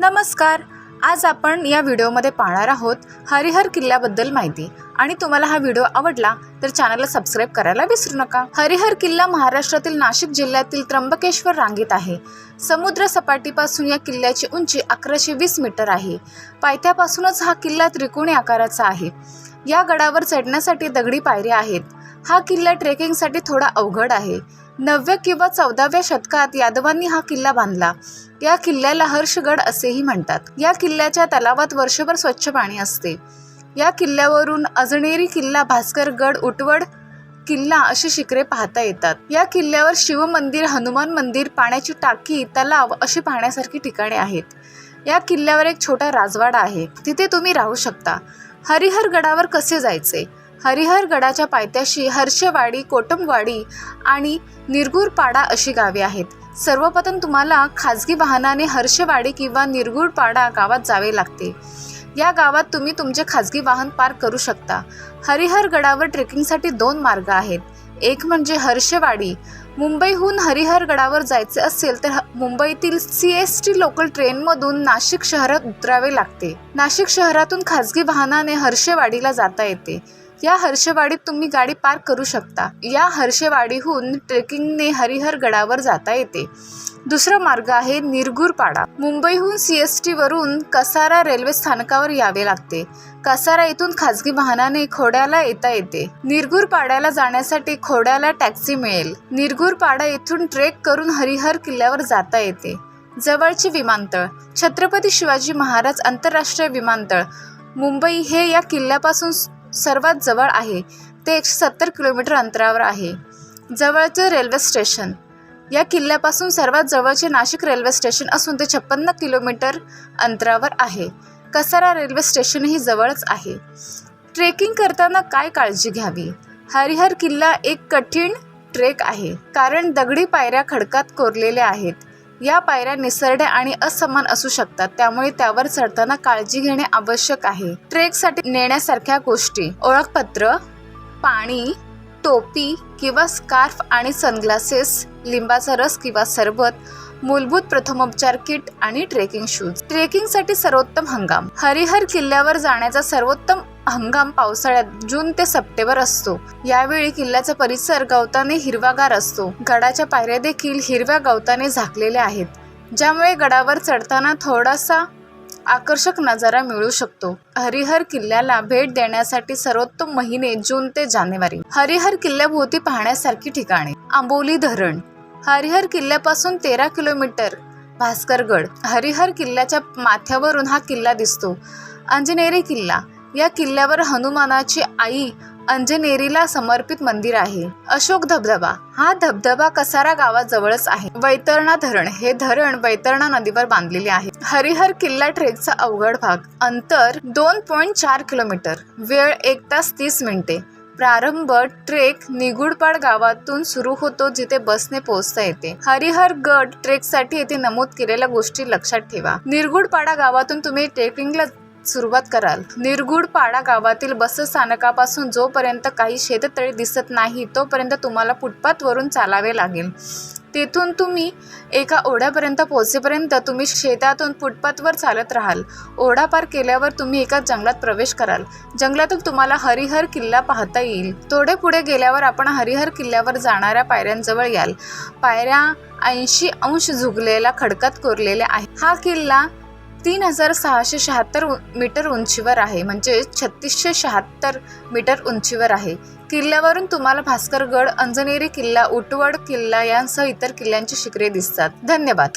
नमस्कार. आज आपण या व्हिडिओमध्ये पाहणार आहोत हरिहर किल्ल्याबद्दल माहिती. आणि तुम्हाला हा व्हिडिओ आवडला तर चॅनलला सबस्क्राईब करायला विसरू नका. हरिहर किल्ला महाराष्ट्रातील नाशिक जिल्ह्यातील त्र्यंबकेश्वर रांगेत आहे. समुद्र सपाटीपासून या किल्ल्याची उंची अकराशे वीस मीटर आहे. पायथ्यापासूनच हा किल्ला त्रिकोणी आकाराचा आहे. या गडावर चढण्यासाठी दगडी पायऱ्या आहेत. हा किल्ला ट्रेकिंगसाठी थोडा अवघड आहे. नवव्या किंवा चौदाव्या शतकात यादवांनी हा किल्ला बांधला. या किल्ल्याला हर्षगड असेही म्हणतात. या किल्ल्याच्या तलावात वर्षभर स्वच्छ पाणी असते. या किल्ल्यावरून अजनेरी किल्ला भास्करगड उटवड किल्ला अशी शिखरे पाहता येतात. या किल्ल्यावर शिवमंदिर हनुमान मंदिर पाण्याची टाकी तलाव अशी पाहण्यासारखी ठिकाणे आहेत. या किल्ल्यावर एक छोटा राजवाडा आहे. तिथे तुम्ही राहू शकता. हरिहर गडावर कसे जायचे? हरिहर गडाच्या पायथ्याशी हर्षवाडी कोटमवाडी आणि निरगुरपाडा अशी गावे आहेत. सर्वप्रथम तुम्हाला खाजगी वाहनाने हर्षवाडी किंवा निरगुरपाडा गावात जावे लागते. या गावात तुम्ही तुमचे खाजगी वाहन पार्क करू शकता. हरिहर गडावर ट्रेकिंगसाठी दोन मार्ग आहेत. एक म्हणजे हर्षवाडी. मुंबईहून हरिहर गडावर जायचे असेल तर ह- मुंबईतील सी एस टी लोकल ट्रेनमधून नाशिक शहरात उतरावे लागते. नाशिक शहरातून खाजगी वाहनाने हर्षवाडीला जाता येते. या हर्षवाडीत तुम्ही गाडी पार्क करू शकता. या हर्षवाडीहून ट्रेकिंगने हरिहर गडावर जाता येते. दुसरा मार्ग आहे निरगुरपाडा. मुंबईहून सी एस टी वरून कसारा रेल्वे स्थानकावर यावे लागते. कसारा येथून खाजगी वाहनाने खोड्याला येता येते. निरगुरपाड्याला जाण्यासाठी खोड्याला टॅक्सी मिळेल. निरगुरपाडा येथून ट्रेक करून हरिहर किल्ल्यावर जाता येते. जवळचे विमानतळ. छत्रपती शिवाजी महाराज आंतरराष्ट्रीय विमानतळ. मुंबई हे या किल्ल्यापासून सर्वात जवळ आहे. ते एकशे सत्तर किलोमीटर अंतरावर आहे. जवळचे रेल्वे स्टेशन. या किल्ल्यापासून सर्वात जवळचे नाशिक रेल्वे स्टेशन असून ते छप्पन्न किलोमीटर अंतरावर आहे. कसारा रेल्वे स्टेशनही जवळच आहे. ट्रेकिंग करताना काय काळजी घ्यावी? हरिहर किल्ला एक कठीण ट्रेक आहे कारण दगडी पायऱ्या खडकात कोरलेल्या आहेत. या पायऱ्या निसरड्या आणि असमान असू शकतात. त्यामुळे त्यावर चढताना काळजी घेणे आवश्यक आहे. ट्रेकसाठी नेण्यासारख्या गोष्टी ओळखपत्र पाणी टोपी किंवा स्कार्फ आणि सनग्लासेस लिंबाचा रस किंवा सरबत मूलभूत प्रथमोपचार किट आणि ट्रेकिंग शूज. ट्रेकिंगसाठी सर्वोत्तम हंगाम. हरिहर किल्ल्यावर जाण्याचा सर्वोत्तम हंगाम पावसाळ्यात जून ते सप्टेंबर असतो. यावेळी किल्ल्याचा परिसर गवताने हिरवागार असतो. गडाच्या पायऱ्या देखील हिरव्या गवताने झाकलेल्या आहेत ज्यामुळे गडावर चढताना थोडासा आकर्षक नजारा मिळू शकतो. हरिहर किल्ल्याला भेट देण्यासाठी सर्वोत्तम महिने जून ते जानेवारी. हरिहर किल्ल्याभोवती पाहण्यासारखी ठिकाणे. आंबोली धरण. हरिहर किल्ल्यापासून तेरा किलोमीटर भास्करगड. हरिहर किल्ल्याच्या माथ्यावरून हा किल्ला दिसतो. अंजनेरी किल्ला. या किल्ल्यावर हनुमानाची आई अंजनेरीला समर्पित मंदिर आहे. अशोक धबधबा. हा धबधबा कसारा गावाजवळच आहे. वैतरणा धरण. हे धरण वैतरणा नदीवर बांधलेले आहे. हरिहर किल्ला ट्रेकचा अवघड भाग. अंतर दोन पॉईंट चार किलोमीटर. वेळ एक तास तीस मिनिटे. प्रारंभ ट्रेक निगुडपाड गावातून सुरू होतो जिथे बसने पोहोचता येते. हरिहर गड ट्रेकसाठी येथे नमूद केलेल्या गोष्टी लक्षात ठेवा. निरगुडपाडा गावातून तुम्ही ट्रेकिंगला सुरुवात कराल. निरगुडपाडा गावातील बस स्थानकापासून जोपर्यंत काही शेततळी दिसत नाही तोपर्यंत तुम्हाला फुटपाथवरून चालावे लागेल. तेथून तुम्ही एका ओढ्यापर्यंत पोहोचेपर्यंत तुम्ही शेतातून फुटपाथवर चालत राहाल. ओढा पार केल्यावर तुम्ही एका जंगलात प्रवेश कराल. जंगलातून तुम्हाला हरिहर किल्ला पाहता येईल. थोडे पुढे गेल्यावर आपण हरिहर किल्ल्यावर जाणाऱ्या पायऱ्यांजवळ याल. पायऱ्या ऐंशी अंश झुगलेला खडकात कोरलेल्या आहे हा किल्ला तीन हजार सहाशे शहात्तर मीटर उंचीवर आहे. म्हणजे छत्तीसशे शहात्तर मीटर उंचीवर आहे. किल्ल्यावरून तुम्हाला भास्करगड अंजनेरी किल्ला उटवड किल्ला यांसह इतर किल्ल्यांची शिखरे दिसतात. धन्यवाद.